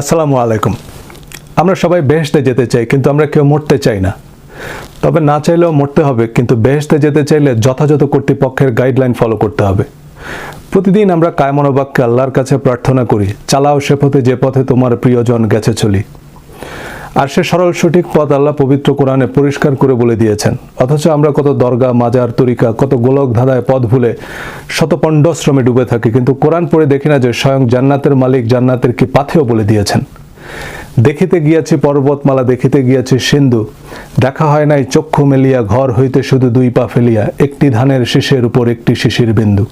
আসসালামু আলাইকুম। আমরা সবাই বেহেস্তে যেতে চাই, কিন্তু আমরা কেউ মরতে চাই না। তবে না চাইলেও মরতে হবে, কিন্তু বেহেস্তে যেতে চাইলে যথাযথ কর্তৃপক্ষের গাইডলাইন ফলো করতে হবে। প্রতিদিন আমরা কায়মনোবাক্যে আল্লাহর কাছে প্রার্থনা করি, চালাও সে পথে যে পথে তোমার প্রিয়জন গেছে চলি। আর সে সরল সঠিক পথ আল্লাহ পবিত্র কোরআনে পরিষ্কার করে বলে দিয়েছেন। অথচ আমরা কত দরগা, মাজার, তরিকা, কত গোলক ধাঁধায় পথ ভুলে শত পণ্ডশ্রমে ডুবে থাকি, কিন্তু কোরআন পড়ে দেখি না যে স্বয়ং জান্নাতের মালিক জান্নাতের কি পাথেও বলে দিয়েছেন। দেখিতে গিয়াছি পর্বতমালা, দেখিতে গিয়াছি সিন্ধু। দেখা হয় নাই চক্ষু মেলিয়া, ঘর হইতে শুধু দুই পা ফেলিয়া, একটি ধানের শীষের উপর একটি শিশির বিন্দু।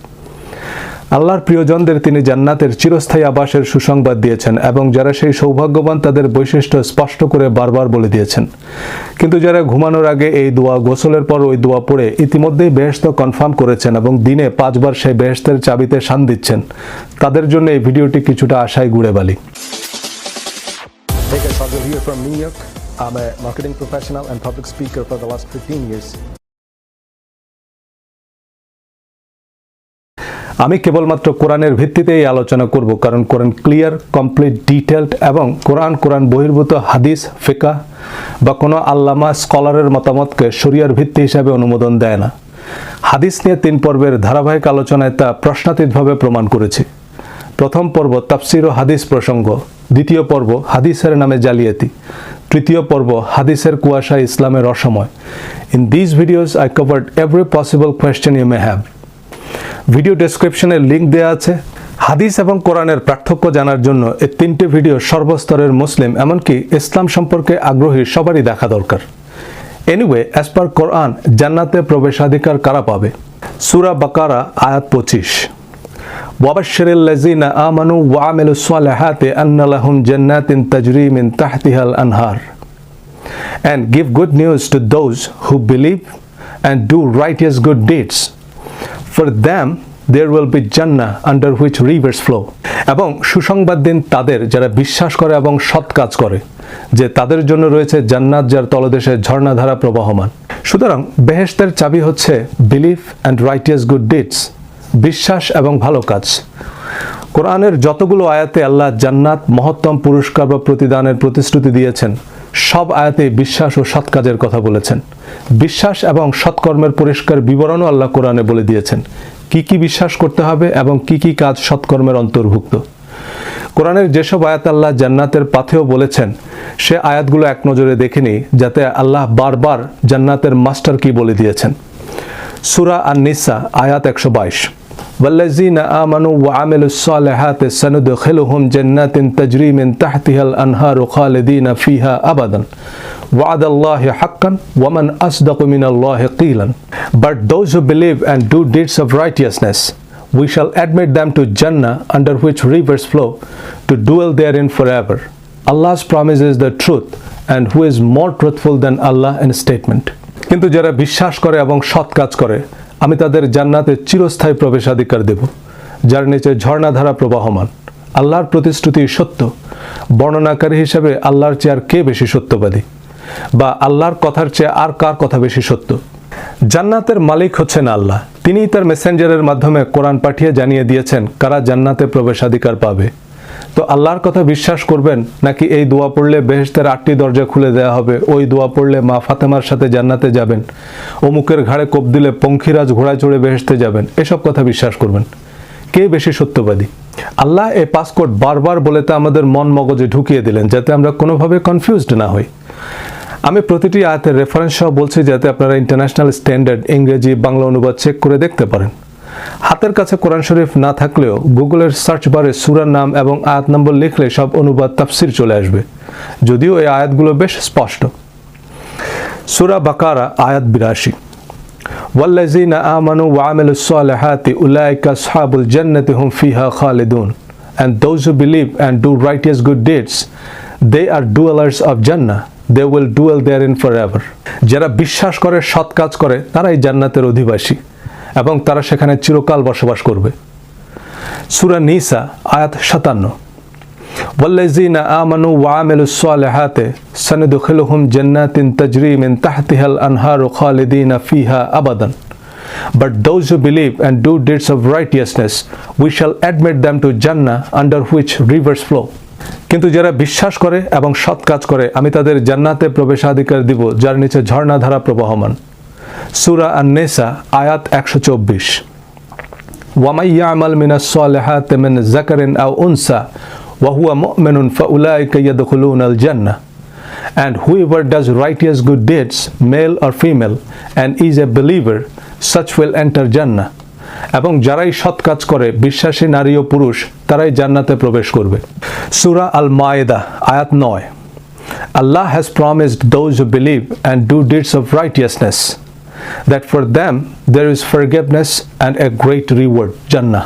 আল্লাহর প্রিয়জনদের তিনি জান্নাতের চিরস্থায়ী আবাসের সুসংবাদ দিয়েছেন এবং যারা সেই সৌভাগ্যবান তাদের বৈশিষ্ট্য স্পষ্ট করে বারবার বলে দিয়েছেন কিন্তু যারা ঘুমানোর আগে এই দোয়া গোসলের পর ওই দোয়া পড়ে ইতিমধ্যেই বেহেস্ত কনফার্ম করেছেন এবং দিনে পাঁচবার সেই বেহেস্তের চাবিতে শান দিচ্ছেন তাদের জন্য এই ভিডিওটি কিছুটা আশায় গুড়ে বালি Hey guys, Fazil here from New York. I'm a marketing professional and public speaker for the last 15 years. আমি কেবলমাত্র কোরআনের ভিত্তিতে এই আলোচনা করব, কারণ কোরআন ক্লিয়ার, কমপ্লিট ডিটেলড এবং কোরআন কোরআন বহির্ভূত হাদিস ফেকা বা কোনো আল্লামা, স্কলারের মতামতকে শরিয়ার ভিত্তি হিসাবে অনুমোদন দেয় না। হাদিস নিয়ে তিন পর্বের ধারাবাহিক আলোচনায় তা প্রশ্নাতীতভাবে প্রমাণ করেছে। প্রথম পর্ব তাফসির ও হাদিস প্রসঙ্গ, দ্বিতীয় পর্ব হাদিসের নামে জালিয়াতি, তৃতীয় পর্ব হাদিসের কুয়াশা ইসলামের অসময়। In this videos I covered every possible question you may have video ডেসক্রিপশনে লিংক দেওয়া আছে হাদিস এবং কোরআনের পার্থক্য জানার জন্য এই তিনটে ভিডিও সর্বস্তরের মুসলিম এমনকি ইসলাম সম্পর্কে আগ্রহী সবারই দেখা দরকার এনিওয়ে অ্যাজ পার কোরআন জান্নাতে প্রবেশাধিকার কারা পাবে সুরা বাকারা আয়াত পঁচিশ وبشر الذين آمنوا وعملوا الصالحات أن لهم جنات تجري من تحتها الأنهار and give good news to those who believe and do righteous good deeds for them, there will be Jannah under which rivers flow. এবং সুসংবাদ দিন তাদের যারা বিশ্বাস করে এবং সৎ কাজ করে, যে তাদের জন্য রয়েছে জান্নাত যার তলদেশে ঝর্ণাধারা প্রবাহমান। সুতরাং বেহেশতের চাবি হচ্ছে belief and righteous good deeds বিশ্বাস এবং ভালো কাজ। কোরআনের যতগুলো আয়াতে আল্লাহ জান্নাত মহত্তম পুরস্কার বা প্রতিদানের প্রতিশ্রুতি দিয়েছেন সব আয়াতে বিশ্বাস ও সৎ কাজের কথা বলেছেন। বিশ্বাস এবং সৎকর্মের পরিষ্কার বিবরণও আল্লাহ কোরআনে বলে দিয়েছেন। কি কি বিশ্বাস করতে হবে এবং কি কি কাজ সৎকর্মের অন্তর্ভুক্ত? কোরআনের যেসব আয়াত আল্লাহ জান্নাতের পাথেও বলেছেন, সে আয়াতগুলো এক নজরে দেখে নিই, যাতে আল্লাহ বারবার জান্নাতের মাস্টার কি বলে দিয়েছেন। সুরা আর নিসা আয়াত একশো বাইশ। والذين آمنوا وعملوا الصالحات سندخلهم جنات تجري من تحتها الأنهار خالدين فيها أبدا وعد الله حقا ومن أصدق من الله قيلا But those who believe and do deeds of righteousness we shall admit them to Jannah under which rivers flow to dwell therein forever. Allah's promise is the truth and who is more truthful than Allah in statement. কিন্তু যারা বিশ্বাস করে এবং সৎ কাজ করে আমি তাদের জান্নাতে চিরস্থায়ী প্রবেশাধিকার দেব, যার নিচে ঝর্ণাধারা প্রবাহমান। আল্লাহর প্রতিশ্রুতি সত্য। বর্ণনাকারী হিসেবে আল্লাহর চেয়ে আর কে বেশি সত্যবাদী? বা আল্লাহর কথার চেয়ে আর কার কথা বেশি সত্য? জান্নাতের মালিক হচ্ছেন আল্লাহ। তিনিই তার মেসেঞ্জারের মাধ্যমে কোরআন পাঠিয়ে জানিয়ে দিয়েছেন কারা জান্নাতে প্রবেশাধিকার পাবে। তো আল্লাহর কথা বিশ্বাস করবেন নাকি এই দোয়া পড়লে বেহেশতের আটটি দরজা খুলে দেওয়া হবে? ওই দোয়া পড়লে মা ফাতেমার সাথে জান্নাতে যাবেন। অমুকের ঘাড়ে কোপ দিলে পঙ্খিরাজ ঘোড়ায় চড়ে বেহেস্তে যাবেন। এসব কথা বিশ্বাস করবেন। কে বেশি সত্যবাদী? আল্লাহ এই পাসকোড বারবার বলে তা আমাদের মন মগজে ঢুকিয়ে দিলেন যাতে আমরা কোনোভাবে কনফিউজড না হই। আমি প্রতিটি আয়াতের রেফারেন্স সহ বলছি যাতে আপনারা ইন্টারন্যাশনাল স্ট্যান্ডার্ড ইংরেজি, বাংলা অনুবাদ চেক করে দেখতে পারেন। হাতের কাছে কোরআন শরীফ না থাকলেও গুগলের সার্চ বারে সুরার নাম এবং আয়াত নম্বর লিখলে সব অনুবাদ তাফসির চলে আসবে যদিও এই আয়াতগুলো বেশ স্পষ্ট সুরা বাকারা আয়াত বিরাশি والذين آمنوا وعملوا الصالحات أولئك أصحاب الجنة هم فيها خالدون and those who believe and do righteous good deeds they are dwellers of Jannah they will dwell therein forever যারা বিশ্বাস করে সৎ কাজ করে তারাই জান্নাতের অধিবাসী এবং তারা সেখানে চিরকাল বসবাস করবে সুরা নিসা আয়াত সাতান্ন والذين آمنوا وعملوا الصالحات سندخلهم جنات تجري من تحتها الأنهار خالدين فيها أبدا But those who believe and do deeds of righteousness, we shall admit them to Jannah under which rivers flow. কিন্তু যারা বিশ্বাস করে এবং সৎ কাজ করে আমি তাদের জান্নাতে প্রবেশাধিকার দিব যার নিচে ঝর্ণাধারা প্রবাহমান সুরা আন্নেসা আয়াত একশো চব্বিশ। ওয়ামাইয়া আমাল মিনাস সালেহা তেমেন জাকারেন আউ উনসা ওয়াহুয়া মুমিনুন ফাউলাইকা ইয়াদখুলুনাল জান্নাহ And whoever does righteous good deeds, male R female and is a believer, such will enter Jannah. এবং যারাই সৎ কাজ করে বিশ্বাসী নারী ও পুরুষ তারাই জান্নাতে প্রবেশ করবে। সুরা আল মায়েদা আয়াত নয়। Allah has promised those who believe and do deeds of righteousness that for them there is forgiveness and a great reward, Jannah.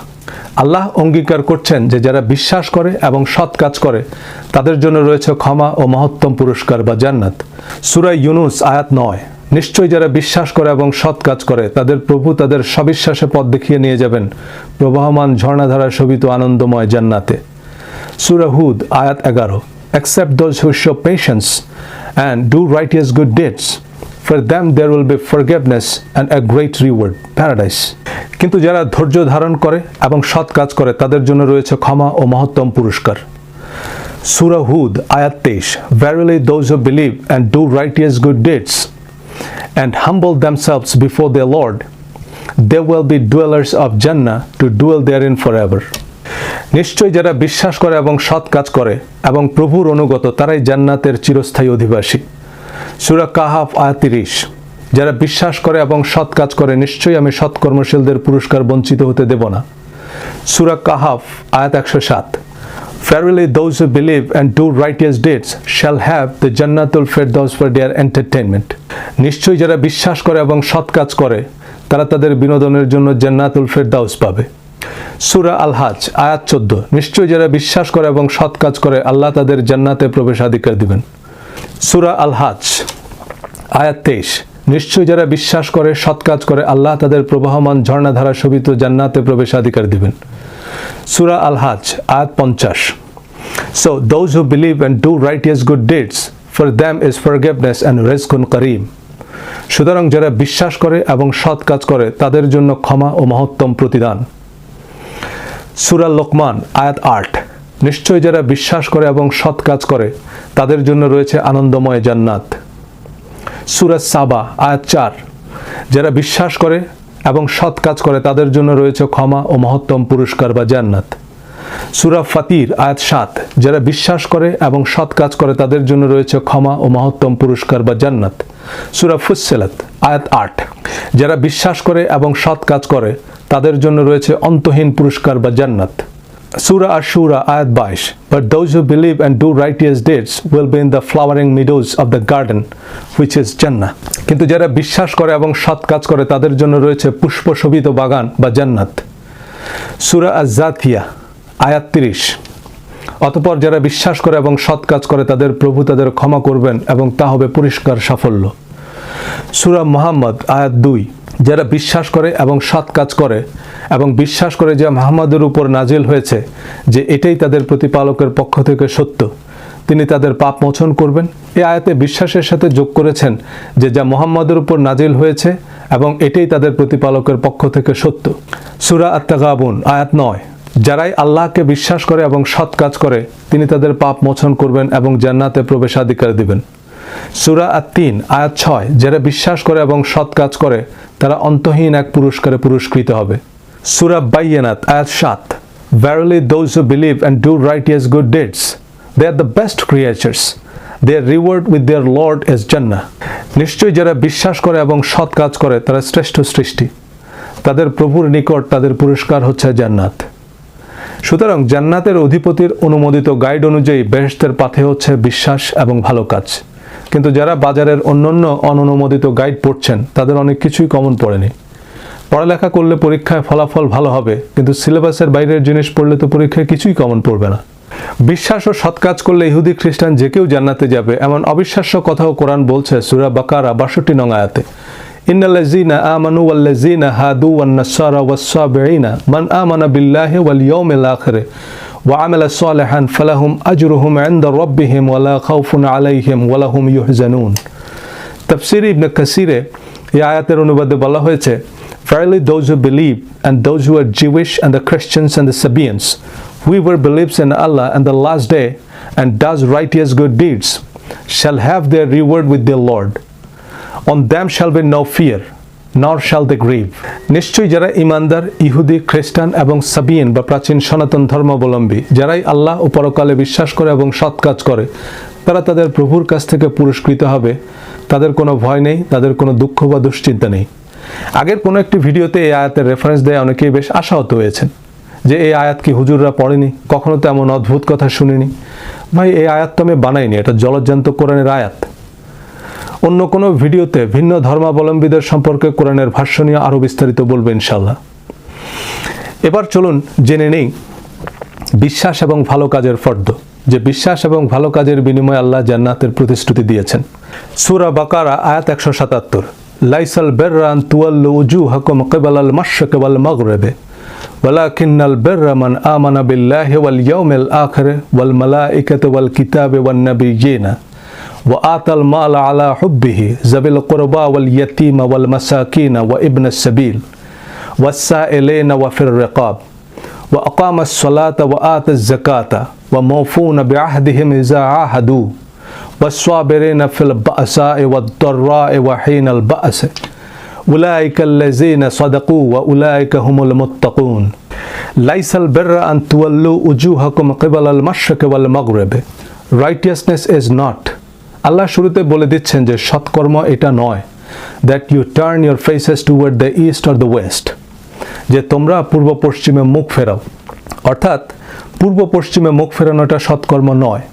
Allah অঙ্গীকার করছেন যে যারা বিশ্বাস করে এবং সৎ কাজ করে তাদের জন্য রয়েছে ক্ষমা ও মহত্তম পুরস্কার বা জান্নাত। সুরা ইউনুস আয়াত নয়। নিশ্চয়ই যারা বিশ্বাস করে এবং সৎ কাজ করে তাদের প্রভু তাদের সবিশ্বাসে পথ দেখিয়ে নিয়ে যাবেন। প্রবাহমান ঝর্ণাধারা শোভিত আনন্দময় জান্নাতে। Surah Hud, Ayat 11. Accept those who show patience and good righteous For them there will be forgiveness and a great reward, paradise. কিন্তু যারা ধৈর্য ধারণ করে এবং সৎ কাজ করে তাদের জন্য রয়েছে ক্ষমা ও মহত্তম পুরস্কার Surah Hud, Ayat 23. Verily those who believe and do righteous good deeds and humble themselves before their Lord, they will be dwellers of Jannah to dwell therein forever. নিশ্চয় যারা বিশ্বাস করে এবং সৎ কাজ করে এবং প্রভুর অনুগত তারাই জান্নাতের চিরস্থায়ী অধিবাসী সুরা কাহাফ আয়াত তিরিশ। যারা বিশ্বাস করে এবং সৎ কাজ করে, নিশ্চয়ই আমি সৎকর্মশীলদের পুরস্কার বঞ্চিত হতে দেব না। সুরা কাহাফ আয়াত একশো সাত। Verily those who believe and do righteous deeds shall have the Jannatul Firdaus for their entertainment. নিশ্চয়ই যারা বিশ্বাস করে এবং সৎ কাজ করে, তারা তাদের বিনোদনের জন্য জান্নাতুল ফেরদাউস পাবে। সুরা আল হাজ আয়াত চোদ্দ। নিশ্চয়ই যারা বিশ্বাস করে এবং সৎ কাজ করে, আল্লাহ তাদের জান্নাতে প্রবেশাধিকার দিবেন। সুরা আল হাজ আয়াত তেইশ। নিশ্চয়ই যারা বিশ্বাস করে সৎ কাজ করে আল্লাহ তাদের প্রবাহমান ঝর্ণাধারা শোভিত জান্নাতে প্রবেশাধিকার দিবেন। সুরা আল হাজ আয়াত পঞ্চাশ। So those who believe and do righteous good deeds, for them is forgiveness and rizqun করিম সুতরাং যারা বিশ্বাস করে এবং সৎ কাজ করে তাদের জন্য ক্ষমা ও মহত্তম প্রতিদান। সুরা লোকমান আয়াত আট। নিশ্চয় যারা বিশ্বাস করে এবং সৎ কাজ করে, তাদের জন্য রয়েছে আনন্দময় জান্নাত। সুরা সাবা, আয়াত চার। যারা বিশ্বাস করে এবং সৎ কাজ করে, তাদের জন্য রয়েছে ক্ষমা ও মহত্তম পুরস্কার বা জান্নাত। সুরা ফাতির, আয়াত সাত। যারা বিশ্বাস করে এবং সৎ কাজ করে, তাদের জন্য রয়েছে ক্ষমা ও মহত্তম পুরস্কার বা জান্নাত। সুরা ফুসেলাত আয়াত আট। যারা বিশ্বাস করে এবং সৎ কাজ করে, তাদের জন্য রয়েছে অন্তহীন পুরস্কার বা জান্নাত। আর সুরা আয়াত বাইশ but those who believe and do righteous deeds will be in the flowering meadows of the garden which is Jannah কিন্তু যারা বিশ্বাস করে এবং সৎ কাজ করে, তাদের জন্য রয়েছে পুষ্প শোভিত বাগান বা জান্নাত। সুরা আজাথিয়া আয়াত তিরিশ, অতপর যারা বিশ্বাস করে এবং সৎ কাজ করে, তাদের প্রভু তাদের ক্ষমা করবেন এবং তা হবে পরিষ্কার সাফল্য। সুরা মোহাম্মদ, আয়াত দুই। যারা বিশ্বাস করে এবং সৎ কাজ করে এবং বিশ্বাস করে যে মোহাম্মদের উপর নাজিল হয়েছে, যে এটাই তাদের প্রতিপালকের পক্ষ থেকে সত্য, তিনি তাদের পাপ মোচন করবেন। এ আয়াতে বিশ্বাসের সাথে যোগ করেছেন যে যা মোহাম্মদের উপর নাজিল হয়েছে এবং এটাই তাদের প্রতিপালকের পক্ষ থেকে সত্য। সুরা আত্মাগাবুন আয়াত নয়। যারাই আল্লাহকে বিশ্বাস করে এবং সৎ কাজ করে, তিনি তাদের পাপ মোচন করবেন এবং জান্নাতে প্রবেশাধিকার দিবেন। সুরা আর তিন আয়াত ছয় যারা বিশ্বাস করে এবং সৎ কাজ করে তারা অন্তহীন এক পুরস্কারে পুরস্কৃত হবে সুরা বাইয়ানাত আয়াত সাত Verily those who believe and do righteous good deeds, they are the best creatures. Their reward with their lord is Jannah. নিশ্চয়ই যারা বিশ্বাস করে এবং সৎ কাজ করে তারা শ্রেষ্ঠ সৃষ্টি তাদের প্রভুর নিকট তাদের পুরস্কার হচ্ছে জান্নাত সুতরাং জান্নাতের অধিপতির অনুমোদিত গাইড অনুযায়ী বেহেশতের পাথে হচ্ছে বিশ্বাস এবং ভালো কাজ কিন্তু যারা বাজারের অন্যান্য অননুমোদিত গাইড পড়ছেন, তাদের অনেক কিছুই কমন পড়েনি। পড়ালেখা করলে পরীক্ষায় ফলাফল ভালো হবে, কিন্তু সিলেবাসের বাইরের জিনিস পড়লে তো পরীক্ষায় কিছুই কমন পড়বে না। বিশ্বাস ও সৎ কাজ করলে ইহুদি খ্রিস্টান যে কেউ জান্নাতে যাবে, এমন অবিশ্বাস্য কথাও কোরআন বলছে সুরা বাকারা বাষট্টি নং আয়াতে। ইন্নাল্লাযীনা আমানু ওয়াল্লাযীনা হাদু ওয়ান নাসারা ওয়াস-সাবিঈনা মান আমানা বিল্লাহি ওয়াল ইয়াউমিল আখির ওয়া আমালা সালিহান ফালাহুম আজরুহুম ইনদা রাব্বিহিম ওয়া লা খাউফুন আলাইহিম ওয়া লাহুম ইউহজানুন তাফসীর ইবনে কাসিরে এই আয়াতের অনুবাদে বলা হয়েছে Verily those who believe and those who are Jewish and the Christians and the Sabaeans we were believers in Allah and the last day and does righteous good deeds shall have their reward with their Lord On them shall be no fear nor shall they grieve. নিশ্চয়ই যারা ইমানদার, ইহুদি, খ্রিস্টান এবং সাবিয়েন বা প্রাচীন সনাতন ধর্মাবলম্বী, যারাই আল্লাহ ও পরকালে বিশ্বাস করে এবং সৎ কাজ করে, তারা তাদের প্রভুর কাছ থেকে পুরস্কৃত হবে। তাদের কোনো ভয় নেই, তাদের কোনো দুঃখ বা দুশ্চিন্তা নেই। আগের কোনো একটি ভিডিওতে এই আয়াতের রেফারেন্স দেয় অনেকেই বেশ আশাহত হয়েছেন, যে এই আয়াত কি হুজুররা পড়েনি, কখনো তো এমন অদ্ভুত কথা শুনিনি। ভাই, এই আয়াত তো আমি বানাইনি, এটা জলজ্জান্ত কোরআনের আয়াত। অন্য কোনো ভিডিওতে ভিন্ন ধর্মাবলম্বীদের সম্পর্কে কোরআনের ভাষ্য নিয়ে আরও বিস্তারিত বলবো ইনশাল্লাহ এবার চলুন জেনে নেই বিশ্বাস এবং ভালো কাজের ফর্দ যে বিশ্বাস এবং ভালো কাজের বিনিময়ে আল্লাহ জান্নাতের প্রতিশ্রুতি দিয়েছেন সুরা বাকারা আয়াত একশো সাতাত্তর লাইসাল বেররান তুয়াল্লু উজু হকম কেবাল মাশরক ওয়াল মাগরেবে ولكن البر من آمن بالله واليوم الآخر والملائكة والكتاب والنبيين وآتى المال على حبه ذوي القربى واليتيم والمساكين وابن السبيل والسائلين وفي الرقاب. وأقام الصلاة وآتى الزكاة وموفون بعهدهم إذا عاهدوا. والصابرين في البأساء والضراء وحين البأس. أولئك الذين صدقوا وأولئك هم المتقون. ليس البر أن تولوا وجوهكم قبل المشرق والمغرب. Righteousness is not. আল্লাহ শুরুতে বলে দিচ্ছেন যে সৎকর্ম এটা নয় that you turn your faces toward the east or the west যে তোমরা পূর্ব পশ্চিমে মুখ ফেরাও। অর্থাৎ পূর্ব পশ্চিমে মুখ ফেরানোটা সৎকর্ম নয়।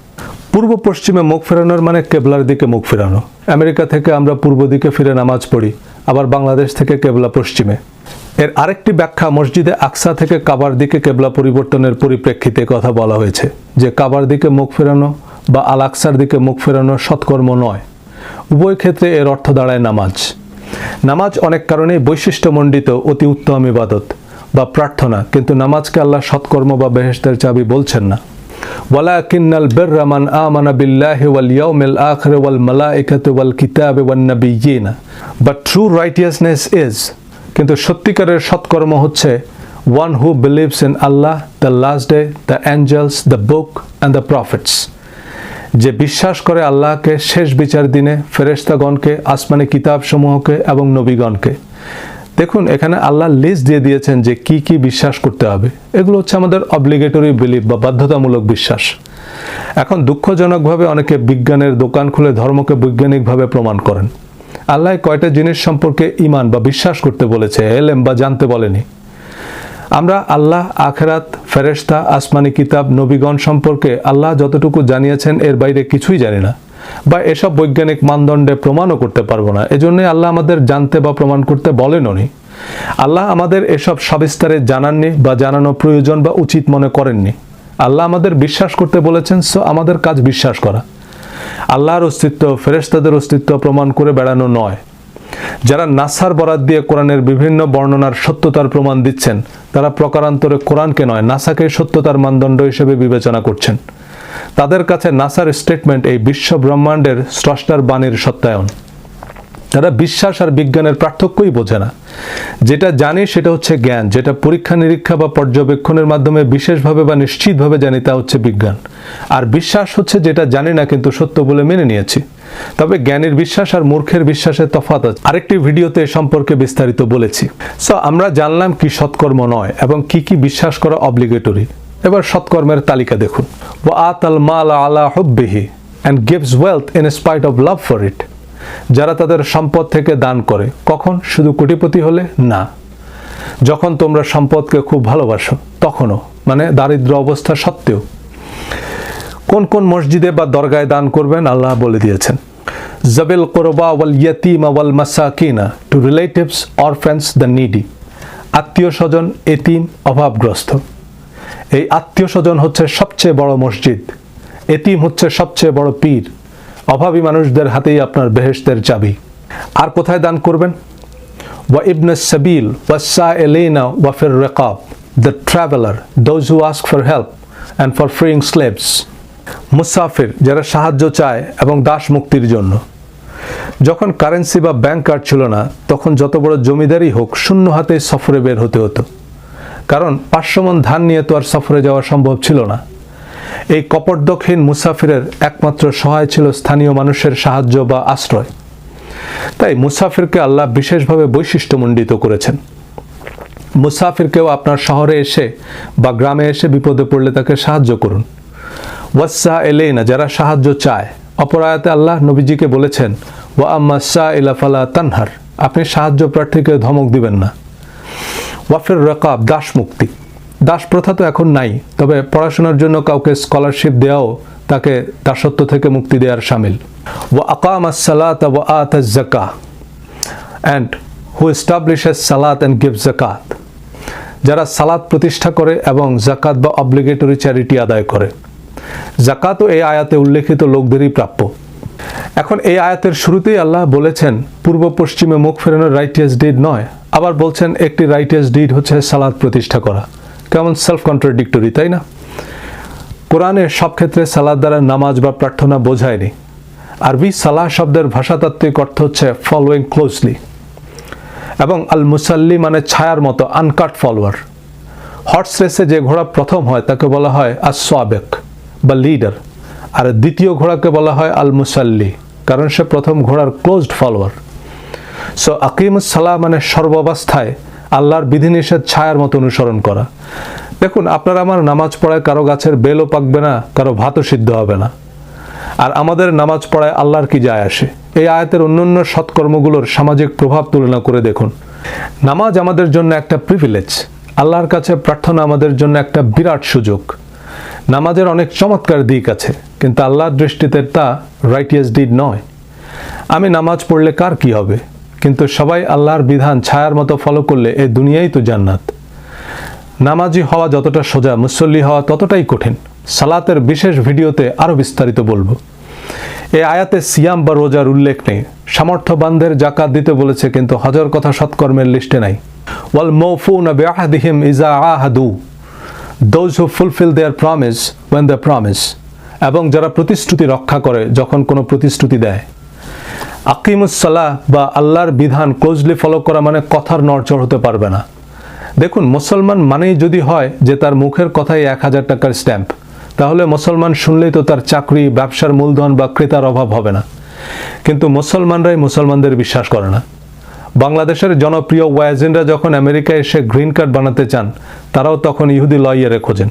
পূর্ব পশ্চিমে মুখ ফেরানোর মানে কেবলার দিকে মুখ ফেরানো। আমেরিকা থেকে আমরা পূর্ব দিকে ফিরে নামাজ পড়ি, আবার বাংলাদেশ থেকে কেবলা পশ্চিমে। এর আরেকটি ব্যাখ্যা মসজিদে আকসা থেকে কাবার দিকে কেবলা পরিবর্তনের পরিপ্রেক্ষিতে কথা বলা হয়েছে, যে কাবার দিকে মুখ ফেরানো বা আল আকসার দিকে মুখ ফেরানো সৎকর্ম নয় উভয় ক্ষেত্রে এর অর্থ দাঁড়ায় নামাজ নামাজ অনেক কারণেই বৈশিষ্ট্যমণ্ডিত অতি উত্তম ইবাদত বা প্রার্থনা কিন্তু নামাজকে আল্লাহ সৎকর্ম বা বেহেস্তের চাবি বলছেন না ولكن البر من آمن بالله واليوم الآخر والملائكة والكتاب والنبيين But true righteousness is কিন্তু সত্যিকারের সৎকর্ম হচ্ছে one who believes in Allah, the last day, the angels, the book and the prophets যে বিশ্বাস করে আল্লাহকে শেষ বিচার দিনে ফেরেশতাগণকে, আসমানি কিতাবসমূহকে এবং নবীগণকে। দেখুন, এখানে আল্লাহ লিস্ট দিয়ে দিয়েছেন যে কি কি বিশ্বাস করতে হবে। এগুলো হচ্ছে আমাদের অব্লিগেটরি বিলিফ বা বাধ্যতামূলক বিশ্বাস। এখন দুঃখজনকভাবে অনেকে বিজ্ঞানের দোকান খুলে ধর্মকে বৈজ্ঞানিকভাবে প্রমাণ করেন। আল্লাহ কয়টা জিনিস সম্পর্কে ইমান বা বিশ্বাস করতে বলেছে, এলেম বা জানতে বলেনি। আমরা আল্লাহ, আখেরাত, ফেরেশতা, আসমানি কিতাব, নবীগণ সম্পর্কে আল্লাহ যতটুকু জানিয়েছেন, এর বাইরে কিছুই জানি না। বা এসব বৈজ্ঞানিক মানদণ্ডে প্রমাণও করতে পারব না। এজন্যই আল্লাহ আমাদের জানতে বা প্রমাণ করতে বলেনও নি। আল্লাহ আমাদের এসব সবিস্তারে জানাননি বা জানানো প্রয়োজন বা উচিত মনে করেননি। আল্লাহ আমাদের বিশ্বাস করতে বলেছেন, সো আমাদের কাজ বিশ্বাস করা। আল্লাহর অস্তিত্ব, ফেরেশতাদের অস্তিত্ব প্রমাণ করে বেড়ানো নয়। যারা নাসার বরাত দিয়ে কোরআনের বিভিন্ন বর্ণনার সত্যতার প্রমাণ দিচ্ছেন, তারা প্রকারান্তরে কোরআনকে নয়, নাসাকে সত্যতার মানদণ্ড হিসেবে বিবেচনা করছেন। তাদের কাছে নাসার স্টেটমেন্ট এই বিশ্ব ব্রহ্মাণ্ডের স্রষ্টার বাণীর সত্যায়ন। তারা বিশ্বাস আর বিজ্ঞানের পার্থক্যই বোঝে না। যেটা জানি সেটা হচ্ছে জ্ঞান, যেটা পরীক্ষা নিরীক্ষা বা পর্যবেক্ষণের মাধ্যমে বিশেষভাবে বা নিশ্চিতভাবে জানি তা হচ্ছে বিজ্ঞান। আর বিশ্বাস হচ্ছে যেটা জানি না কিন্তু সত্য বলে মেনে নিয়েছি। তবে জ্ঞানের বিশ্বাস আর মূর্খের বিশ্বাসের তফাৎ আছে। আরেকটি ভিডিওতে এ সম্পর্কে বিস্তারিত বলেছি। সো আমরা জানলাম কি সৎকর্ম নয় এবং কি কি বিশ্বাস করা অব্লিগেটরি এবার সৎকর্মের তালিকা দেখুন। ও আতাল মাল আলা হব্বিহি and gives wealth in spite of love for it যারা তাদের সম্পদ থেকে দান করে, কখন শুধু কোটিপতি হলে? না। যখন তোমরা সম্পদকে খুব ভালোবাসো, তখনও মানে দারিদ্র অবস্থা সত্ত্বেও। কোন কোন মসজিদে বা দরগায় দান করবেন আল্লাহ বলে দিয়েছেন। জাবিল কোরবা ওয়াল ইয়াতিমা ওয়াল মাসাকিনা to relatives orphans the needy আত্মীয় স্বজন, এতিম, অভাবগ্রস্ত। এই আত্মীয় স্বজন হচ্ছে সবচেয়ে বড় মসজিদ। এতিম হচ্ছে সবচেয়ে বড় পীর। অভাবী মানুষদের হাতেই আপনার বেহেশতের চাবি। আর কোথায় দান করবেন? ওয়া ইবনে সাবিল ওয়াসা এলেনা ওয়াফের রেকাব, the traveller those who ask for help and for freeing slaves মুসাফির যারা সাহায্য চায় এবং দাস মুক্তির জন্য। যখন কারেন্সি বা ব্যাংক কার্ড ছিল না, তখন যত বড় জমিদারই হোক, শূন্য হাতে সফরে বের হতে হতো। কারণ পাঁচশো মন ধান নিয়ে তো আর সফরে যাওয়া সম্ভব ছিল না। এই কপটদক্ষিণ মুসাফিরের একমাত্র সহায় ছিল স্থানীয় মানুষের সাহায্য বা আশ্রয়। তাই মুসাফিরকে আল্লাহ বিশেষভাবে বৈশিষ্ট্যমণ্ডিত করেছেন। মুসাফিরকেও আপনার শহরে এসে বা গ্রামে এসে বিপদে পড়লে তাকে সাহায্য করুন। ওয়াসা এলেই না যারা সাহায্য চায়। অপরায়াতে আল্লাহ নবীজিকে বলেছেন, ওয়া আম্মা সা ইলাফালা তানহার আপনি সাহায্য প্রার্থীকে ধমক দিবেন না। ওয়াফের রকাব, দাস মুক্তি। দাস প্রথা তো এখন নাই, তবে পড়াশোনার জন্য কাউকে স্কলারশিপ দেওয়াও তাকে দাসত্ব থেকে মুক্তি দেওয়ার সামিল। ওয়া আকাম সালাত ওয়া আত জাকা অ্যান্ড হু এস্টাবলিশেস সালাত অ্যান্ড গিভ জাকাত যারা সালাত প্রতিষ্ঠা করে এবং জাকাত বা অব্লিগেটরি চ্যারিটি আদায় করে। জাকাতও এই আয়াতে উল্লেখিত লোকদেরই প্রাপ্য। এখন এই আয়াতের শুরুতেই আল্লাহ বলেছেন, পূর্ব পশ্চিমে মুখ ফেরানোর রাইটিয়াস ডিড নয়, আবার বলছেন একটি রাইটিয়াস ডিড হচ্ছে সালাদ প্রতিষ্ঠা করা। কেমন সেলফ কন্ট্রাডিক্টরি তাই না? কোরআনে সব ক্ষেত্রে সালাদ দ্বারা নামাজ বা প্রার্থনা বোঝায়নি। আরবি সালাহ শব্দের ভাষাতাত্ত্বিক অর্থ হচ্ছে ফলোয়িং ক্লোজলি এবং আল মুসাল্লি মানে ছায়ার মতো আনকাট ফলোয়ার হর্স রেসে যে ঘোড়া প্রথম হয়, তাকে বলা হয় আস সোয়াবেক বা লিডার আর দ্বিতীয় ঘোড়াকে বলা হয় আল মুসাল্লি কারণ সে প্রথম ঘোড়ার ক্লোজড ফলোয়ার সো আকিমুসাল্লাহ মানে সর্বাবস্থায় আল্লাহর বিধিনিষেধ ছায়ার মতো অনুসরণ করা। দেখুন, আপনার আমার নামাজ পড়ায় কারও গাছের বেলও পাকবে না, কারও ভাতও সিদ্ধ হবে না। আর আমাদের নামাজ পড়ায় আল্লাহর কি যায় আসে? এই আয়াতের অন্যান্য সৎকর্মগুলোর সামাজিক প্রভাব তুলনা করে দেখুন। নামাজ আমাদের জন্য একটা প্রিভিলেজ আল্লাহর কাছে প্রার্থনা আমাদের জন্য একটা বিরাট সুযোগ। নামাজের অনেক চমৎকার দিক আছে, কিন্তু আল্লাহর দৃষ্টিতে তা রাইটিয়াস ডিড নয়। আমি নামাজ পড়লে কার কি হবে? কিন্তু সবাই আল্লাহর বিধান, ছায়ার মতো ফলো করলে এ দুনিয়াই তো জান্নাত। নামাজি হওয়া যতটা সোজা, মুসল্লি হওয়া ততটাই কঠিন। সালাতের বিশেষ ভিডিওতে আরও বিস্তারিত বলব। এ আয়াতে সিয়াম বা রোজার উল্লেখ নেই। সামর্থ্যবানদের জাকাত দিতে বলেছে, কিন্তু হজর কথা সৎকর্মের লিস্টে নাই। ওয়াল মৌফুন বিআহদিহিম ইজা আহাদু। Those who fulfil their promise when the promise এবং যারা প্রতিশ্রুতি রক্ষা করে, যখন কোনো প্রতিশ্রুতি দেয়। আকিমুসাল্লাহ বা আল্লাহর বিধান ক্লোজলি ফলো করা মানে কথার নড়চড় হতে পারবে না। দেখুন, মুসলমান মানেই যদি হয় যে তার মুখের কথাই এক হাজার টাকার স্ট্যাম্প তাহলে মুসলমান শুনলেই তো তার চাকরি, ব্যবসার মূলধন বা ক্রেতার অভাব হবে না। কিন্তু মুসলমানরাই মুসলমানদের বিশ্বাস করে না। বাংলাদেশের জনপ্রিয় ওয়াজেনরা যখন আমেরিকায় এসে গ্রিন কার্ড বানাতে চান, তারাও তখন ইহুদি লয়ারে খোঁজেন।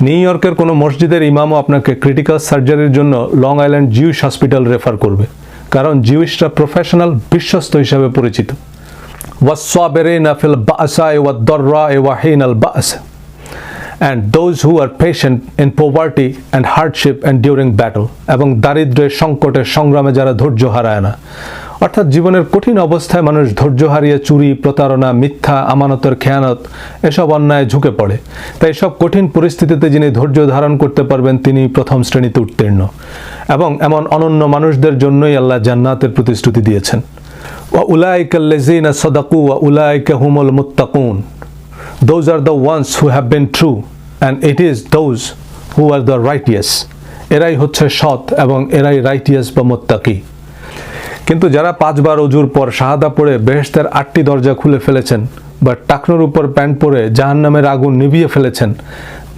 নিউ ইয়র্কের কোনো মসজিদের ইমামও আপনাকে ক্রিটিক্যাল সার্জারির জন্য Long Island Jews hospital refer করবে। কারণ জিউসরা প্রফেশনাল বিশ্বস্ত হিসাবে পরিচিত। বাসায় ওয়াদ্দর্রা ওয়াহিন আল বাস। And those who are patient in poverty and hardship and during battle এবং দারিদ্র্যের সংকটের সংগ্রামে যারা ধৈর্য হারায় না। অর্থাৎ জীবনের কঠিন অবস্থায় মানুষ ধৈর্য হারিয়ে চুরি, প্রতারণা, মিথ্যা, আমানতের খেয়ানত এসব অন্যায় ঝুঁকে পড়ে। তাই সব কঠিন পরিস্থিতিতে যিনি ধৈর্য ধারণ করতে পারবেন তিনি প্রথম শ্রেণীতে উত্তীর্ণ। এবং এমন অনন্য মানুষদের জন্যই আল্লাহ জান্নাতের প্রতিশ্রুতি দিয়েছেন। ওয়া উলাইকা লেজিনা সদাকু ওয়া উলাইকা হুমুল মুত্তাকুন। Those are the ones who have been true, and it is those who are the righteous. এরাই হচ্ছে সৎ এবং এরাই রাইটিয়াস বা মোত্তাকি। কিন্তু যারা পাঁচবার অজুর পর শাহাদা পড়ে বেহেস্তের আটটি দরজা খুলে ফেলেছেন, বা টাকনোর উপর প্যান্ট পরে জাহান্নামের আগুন নিভিয়ে ফেলেছেন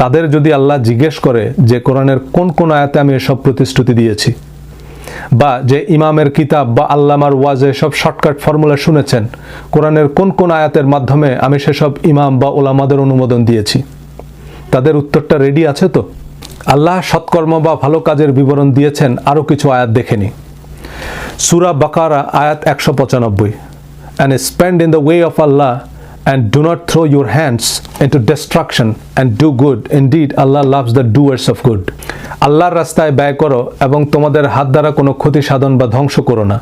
তাদের যদি আল্লাহ জিজ্ঞেস করে যে কোরআনের কোন কোন আয়াতে আমি এসব প্রতিশ্রুতি দিয়েছি, বা যে ইমামের কিতাব বা আল্লামার ওয়াজে সব শর্টকাট ফর্মুলা শুনেছেন, কোরআনের কোন কোন আয়াতের মাধ্যমে আমি সেসব ইমাম বা ওলামাদের অনুমোদন দিয়েছি? তাদের উত্তরটা রেডি আছে তো? আল্লাহ সৎকর্ম বা ভালো কাজের বিবরণ দিয়েছেন, আরও কিছু আয়াত দেখেনি সুরা বাকারা, আয়াত একশো পঁচানব্বই। And spend in the way of Allah do not throw your hands into destruction and do good in deed Allah loves the doers of good আল্লাহর রাস্তায় ব্যয় করো এবং তোমাদের হাত দ্বারা কোনো ক্ষতি সাধন বা ধ্বংস করো না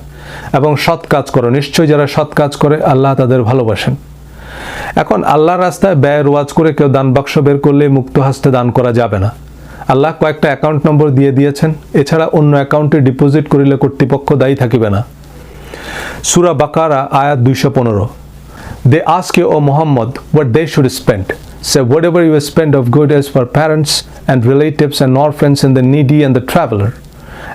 এবং সৎ কাজ করো। নিশ্চয়ই যারা সৎ কাজ করে, আল্লাহ তাদের ভালোবাসেন। এখন আল্লাহর রাস্তায় ব্যয়ের ওয়াজ করে কেউ দান বাক্স বের করলে মুক্ত হাস্তে দান করা যাবে না। আল্লাহ কয়েকটা অ্যাকাউন্ট নম্বর দিয়ে দিয়েছেন। এছাড়া অন্য অ্যাকাউন্টে ডিপোজিট করিলে কর্তৃপক্ষ দায়ী থাকিবে না। সুরা বাকারা, আয়াত দুইশো পনেরো। You O Muhammad what they should spend say whatever you spend of good is for parents and relatives and orphans in the needy and the traveller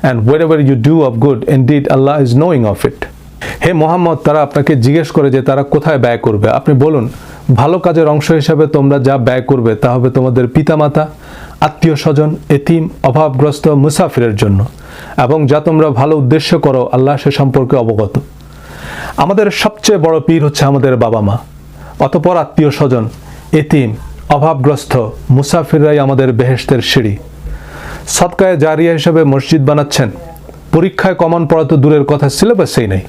and whatever you do of good in deed Allah is knowing of it হে মোহাম্মদ তারা আপনাকে জিজ্ঞেস করে যে তারা কোথায় ব্যয় করবে? আপনি বলুন, ভালো কাজের অংশ হিসাবে তোমরা যা ব্যয় করবে তা হবে তোমাদের পিতামাতা আত্মীয় স্বজন এতিম, অভাবগ্রস্ত, মুসাফিরের জন্য। এবং যা তোমরা ভালো উদ্দেশ্য করো, আল্লাহ সে সম্পর্কে অবগত। আমাদের সবচেয়ে বড় পীর হচ্ছে আমাদের বাবা মা, অতপর আত্মীয় স্বজন, এতিম, অভাবগ্রস্ত, মুসাফিররাই আমাদের বেহেশতের সিঁড়ি। সৎকায় জারিয়া হিসেবে মসজিদ বানাচ্ছেন, পরীক্ষায় কমন পড়া তো দূরের কথা, সিলেবাসেই নেই।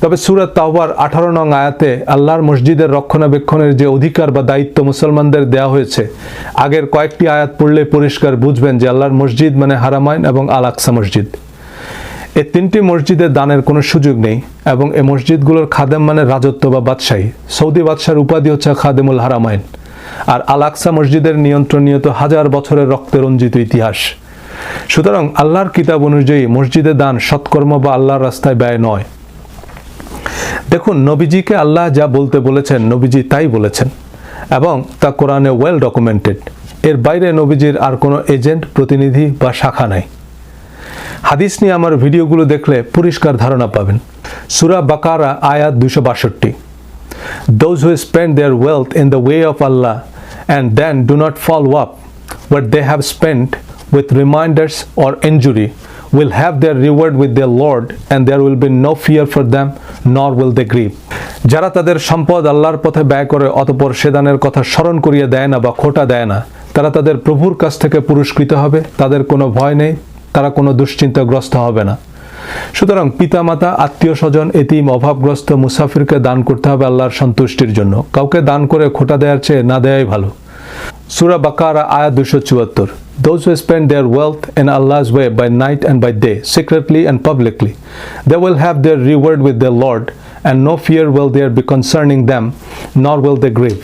তবে সুরাত তাওবার আঠারো নং আয়াতে আল্লাহর মসজিদের রক্ষণাবেক্ষণের যে অধিকার বা দায়িত্ব মুসলমানদের দেওয়া হয়েছে, আগের কয়েকটি আয়াত পড়লে পরিষ্কার বুঝবেন যে আল্লাহর মসজিদ মানে হারামাইন এবং আল আকসা মসজিদ। এই তিনটি মসজিদে দানের কোনো সুযোগ নেই এবং এই মসজিদগুলোর খাদেম মানে রাজত্ব বা বাদশাহী। সৌদি বাদশার উপাধি হচ্ছে খাদেমুল হারামাইন। আর আল আকসা মসজিদের নিয়ন্ত্রণ নিয়ত হাজার বছরের রক্তে রঞ্জিত ইতিহাস। সুতরাং আল্লাহর কিতাব অনুযায়ী মসজিদে দান সৎকর্ম বা আল্লাহর রাস্তায় ব্যয় নয়। দেখুন, নবীজিকে আল্লাহ যা বলতে বলেছেন, নবীজি তাই বলেছেন এবং তা কোরআনে ওয়েল ডকুমেন্টেড এর বাইরে নবীজির আর কোনো এজেন্ট, প্রতিনিধি বা শাখা নাই। হাদিস নিয়ে আমার ভিডিওগুলো দেখলে পরিষ্কার ধারণা পাবেন। সুরা বাকারা, আয়াত দুশো বাষট্টি। Those who spend their wealth in the way of Allah and then do not follow up what they have spent with reminders or injury will have their reward with their Lord and there will be no fear for them, nor will they grieve. যারা তাদের সম্পদ আল্লাহর পথে ব্যয় করে অতপর সেদানের কথা স্মরণ করিয়ে দেয় না বা খোটা দেয় না, তারা তাদের প্রভুর কাছ থেকে পুরস্কৃত হবে, তাদের কোনো ভয় নেই। তারা কোনো দুশ্চিন্তাগ্রস্ত হবে না। সুতরাং পিতা মাতা আত্মীয় স্বজন এটি অভাবগ্রস্ত মুসাফিরকে দান করতে হবে আল্লাহর সন্তুষ্টির জন্য। কাউকে দান করে খোটা দেওয়ার চেয়ে না দেওয়াই ভালো। সুরা বাকার আয়া দুশো চুয়াত্তর। Those who spend their wealth in Allah way by night and by day secretly and publicly they will have their reward with the lord and no fear will there be concerning them nor will they grieve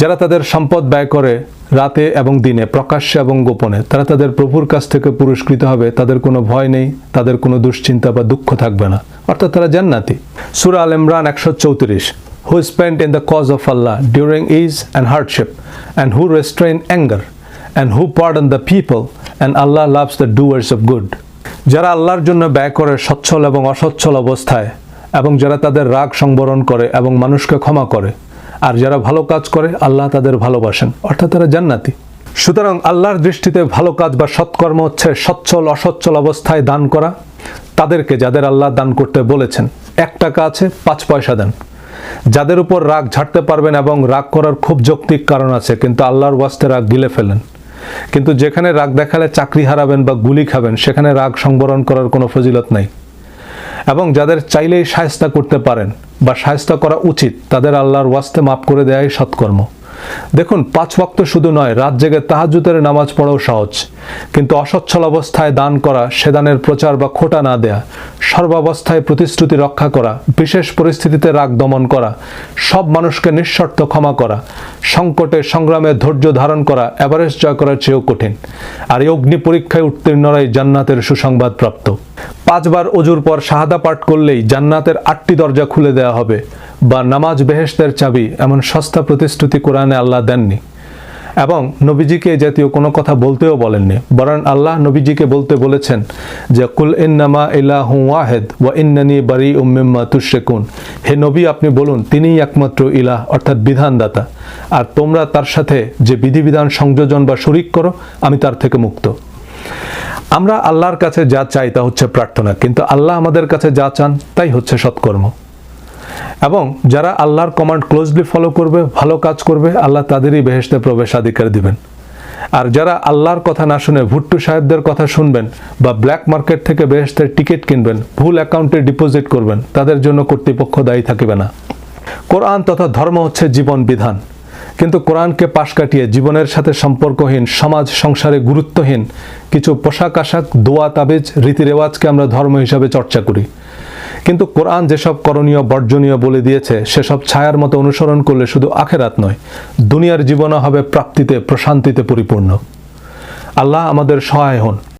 যারা তাদের সম্পদ ব্যয় করে রাতে এবং দিনে প্রকাশ্যে এবং গোপনে। তারা তাদের প্রভুর কাছ থেকে পুরস্কৃত হবে তাদের কোনো ভয় নেই তাদের কোনো দুশ্চিন্তা বা দুঃখ থাকবে না। অর্থাৎ তারা জান্নাতি। সুরা আল ইমরান একশো চৌত্রিশ who spent in the cause of Allah during ease and hardship, and who restrain anger, and who pardon the people, and Allah loves the doers of good. যারা আল্লাহর জন্য ব্যয় করে সচ্ছল এবং অসচ্ছল অবস্থায় এবং যারা তাদের রাগ সংবরণ করে এবং মানুষকে ক্ষমা করে আর যারা ভালো কাজ করে, আল্লাহ তাদের ভালোবাসেন, অর্থাৎ তারা জান্নাতি। সুতরাং আল্লাহর দৃষ্টিতে ভালো কাজ বা সৎকর্ম হচ্ছে সচ্ছল, অসচ্ছল অবস্থায় দান করা। তাদেরকে যাদের আল্লাহ দান করতে বলেছেন, এক টাকা আছে, পাঁচ পয়সা দেন। যাদের উপর রাগ ঝাড়তে পারবেন এবং রাগ করার খুব যৌক্তিক কারণ আছে, কিন্তু আল্লাহর ওয়াস্তে রাগ গিলে ফেলেন। কিন্তু যেখানে রাগ দেখালে চাকরি হারাবেন বা গুলি খাবেন, সেখানে রাগ সংবরণ করার কোনো ফজিলত নাই। এবং যাদের চাইলেই সায়স্তা করতে পারেন বা সায়স্তা করা উচিত, তাদের আল্লাহর ওয়াস্তে মাফ করে দেয়াই সৎকর্ম। দেখুন, পাঁচ ওয়াক্ত শুধু নয়, রাত জেগে তাহাজুতের নামাজ পড়াও সহজ। কিন্তু অসচ্ছল অবস্থায় দান করা, সে দানের প্রচার বা খোটা না দেয়া, সর্বাবস্থায় প্রতিশ্রুতি রক্ষা করা, বিশেষ পরিস্থিতিতে রাগ দমন করা, সব মানুষকে নিঃশর্ত ক্ষমা করা, সংকটে, সংগ্রামে ধৈর্য ধারণ করা, এভারেস্ট জয় করার চেয়েও কঠিন। আর এই অগ্নি পরীক্ষায় উত্তীর্ণরাই জান্নাতের সুসংবাদ প্রাপ্ত পাঁচবার অজুর পর শাহাদা পাঠ করলেই জান্নাতের আটটি দরজা খুলে দেওয়া হবে, বা নামাজ বেহেশতের চাবি এমন সস্তা প্রতিশ্রুতি কোরআনে আল্লাহ দেননি। এবং নবীজিকে জাতীয় কোনো কথা বলতেও বলেননি, বরং আল্লাহ নবীজিকে বলতে বলেছেন যে, কুল ইন্নামা ইলাহু ওয়াহেদ ওয়া ইন্নানি বারি উম্মিম্মা তুশ্রেকুন। হে নবী, আপনি বলুন, তিনিই একমাত্র ইলাহ, অর্থাৎ বিধানদাতা। আর তোমরা তার সাথে যে বিধিবিধান সংযোজন বা শরিক করো, আমি তার থেকে মুক্ত। আমরা আল্লাহর কাছে যা চাই তা হচ্ছে প্রার্থনা, কিন্তু আল্লাহ আমাদের কাছে যা চান তাই হচ্ছে সৎকর্ম। এবং যারা আল্লাহর কমান্ড ক্লোজলি ফলো করবে, ভালো কাজ করবে, আল্লাহ তাদেরই বেহেশতে প্রবেশাধিকার দিবেন। আর যারা আল্লাহর কথা না শুনে ভুট্টু সাহেবদের কথা শুনবেন বা ব্ল্যাক মার্কেট থেকে বেহেশতের টিকিট কিনবেন, ভুল অ্যাকাউন্টে ডিপোজিট করবেন, তাদের জন্য কর্তৃপক্ষ দায়ী থাকবে না। কোরআন তথা ধর্ম হচ্ছে জীবন বিধান। কিন্তু কোরআনকে পাশ কাটিয়ে জীবনের সাথে সম্পর্কহীন, সমাজ সংসারে গুরুত্বহীন, কিছু পোশাক আশাক, দোয়া, তাবিজ, রীতিরেওয়াজকে আমরা ধর্ম হিসাবে চর্চা করি। কিন্তু কোরআন যেসব করণীয়, বর্জনীয় বলে দিয়েছে, সেসব ছায়ার মতো অনুসরণ করলে শুধু আখেরাত নয়, দুনিয়ার জীবনও হবে প্রাপ্তিতে, প্রশান্তিতে পরিপূর্ণ। আল্লাহ আমাদের সহায় হন।